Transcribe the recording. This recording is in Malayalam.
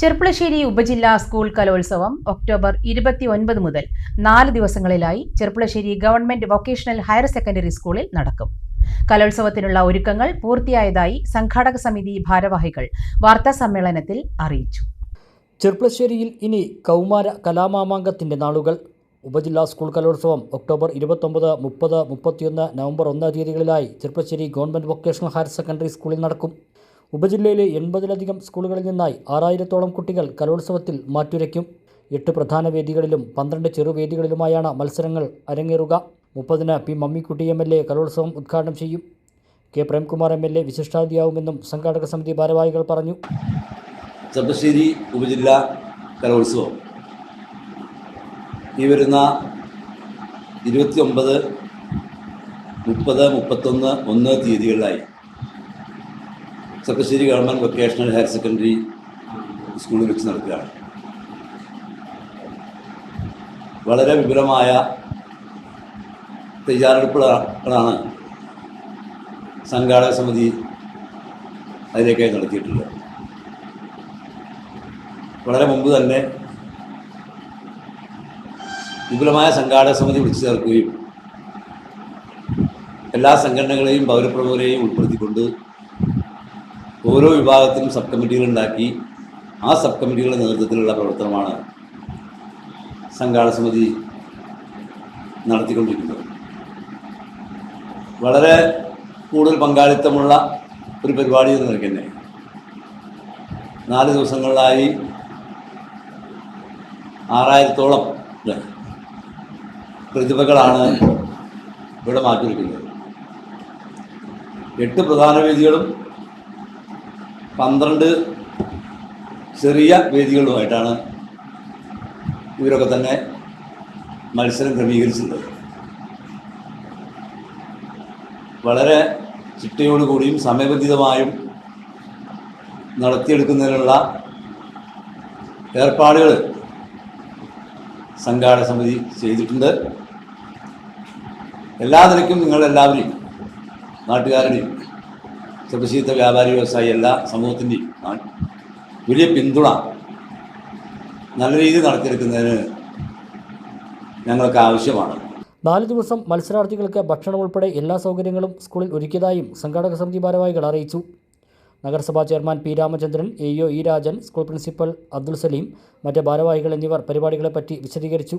ചെർപ്പുളശ്ശേരി ഉപജില്ലാ സ്കൂൾ കലോത്സവം ഒക്ടോബർ ഇരുപത്തി ഒൻപത് മുതൽ നാല് ദിവസങ്ങളിലായി Cherpulassery government vocational higher secondary സ്കൂളിൽ നടക്കും. കലോത്സവത്തിനുള്ള ഒരുക്കങ്ങൾ പൂർത്തിയായതായി സംഘാടക സമിതി ഭാരവാഹികൾ വാർത്താ സമ്മേളനത്തിൽ അറിയിച്ചു. ചെർപ്പുളശ്ശേരിയിൽ ഇനി കൗമാര കലാമാമാങ്കത്തിന്റെ നാളുകൾ. ഉപജില്ലാ സ്കൂൾ കലോത്സവം ഒക്ടോബർ ഇരുപത്തൊമ്പത് മുപ്പത് മുപ്പത്തിയൊന്ന് നവംബർ ഒന്ന് തീയതികളിലായി Cherpulassery government vocational higher secondary സ്കൂളിൽ നടക്കും. ഉപജില്ലയിലെ എൺപതിലധികം സ്കൂളുകളിൽ നിന്നായി ആറായിരത്തോളം കുട്ടികൾ കലോത്സവത്തിൽ മാറ്റുരയ്ക്കും. എട്ട് പ്രധാന വേദികളിലും പന്ത്രണ്ട് ചെറുവേദികളിലുമായാണ് മത്സരങ്ങൾ അരങ്ങേറുക. മുപ്പതിന് P Mammikutty M L A കലോത്സവം ഉദ്ഘാടനം ചെയ്യും. K Premkumar M L A വിശിഷ്ടാതിഥിയാവുമെന്നും സംഘാടക സമിതി ഭാരവാഹികൾ പറഞ്ഞു. ചെറുപ്പശ്ശേരി ഉപജില്ലാ കലോത്സവം. ഈ വരുന്ന ഇരുപത്തി ഒമ്പത് മുപ്പത് മുപ്പത്തൊന്ന് ഒന്ന് തീയതികളിലായി. Cheruppassery government vocational higher secondary സ്കൂളിൽ വെച്ച് നടക്കുകയാണ്. വളരെ വിപുലമായ തയ്യാറെടുപ്പുകളാണ് സംഘാടക സമിതി അതിലേക്കായി നടത്തിയിട്ടുള്ളത്. വളരെ മുമ്പ് തന്നെ വിപുലമായ സംഘാടക സമിതി വിളിച്ചു ചേർക്കുകയും എല്ലാ സംഘടനകളെയും പൗരപ്രമുഖരെയും ഉൾപ്പെടുത്തിക്കൊണ്ട് ഓരോ വിഭാഗത്തിലും സബ് കമ്മിറ്റികൾ ഉണ്ടാക്കി ആ സബ് കമ്മിറ്റികളുടെ നേതൃത്വത്തിലുള്ള പ്രവർത്തനമാണ് സംഘാട സമിതി നടത്തിക്കൊണ്ടിരിക്കുന്നത്. വളരെ കൂടുതൽ പങ്കാളിത്തമുള്ള ഒരു പരിപാടി എന്ന് നിലയ്ക്ക് തന്നെ. നാല് ദിവസങ്ങളിലായി ആറായിരത്തോളം പ്രതിഭകളാണ് ഇവിടെ മാറ്റിവെക്കുന്നത്. എട്ട് പ്രധാന വേദികളും പന്ത്രണ്ട് ചെറിയ വേദികളുമായിട്ടാണ് ഇവരൊക്കെ തന്നെ മത്സരം ക്രമീകരിച്ചിട്ടുള്ളത്. വളരെ ചിട്ടയോടുകൂടിയും സമയബന്ധിതമായും നടത്തിയെടുക്കുന്നതിനുള്ള ഏർപ്പാടുകൾ സംഘാടക സമിതി ചെയ്തിട്ടുണ്ട്. എല്ലാ നിലയ്ക്കും നിങ്ങളെല്ലാവരെയും നാട്ടുകാരുടെയും ചെറുശീത്ത വ്യാപാരി വ്യവസായി എല്ലാ സമൂഹത്തിന്റെയും വലിയ പിന്തുണ നല്ല രീതിയിൽ നടത്തിയെടുക്കുന്നതിന് ഞങ്ങൾക്ക് ആവശ്യമാണ്. നാല് ദിവസം മത്സരാർത്ഥികൾക്ക് ഭക്ഷണം ഉൾപ്പെടെ എല്ലാ സൗകര്യങ്ങളും സ്കൂളിൽ ഒരുക്കിയതായും സംഘാടക സമിതി ഭാരവാഹികൾ അറിയിച്ചു. നഗരസഭാ chairman P Ramachandran A E Rajan school principal Abdul Salim മറ്റ് ഭാരവാഹികൾ എന്നിവർ പരിപാടികളെപ്പറ്റി വിശദീകരിച്ചു.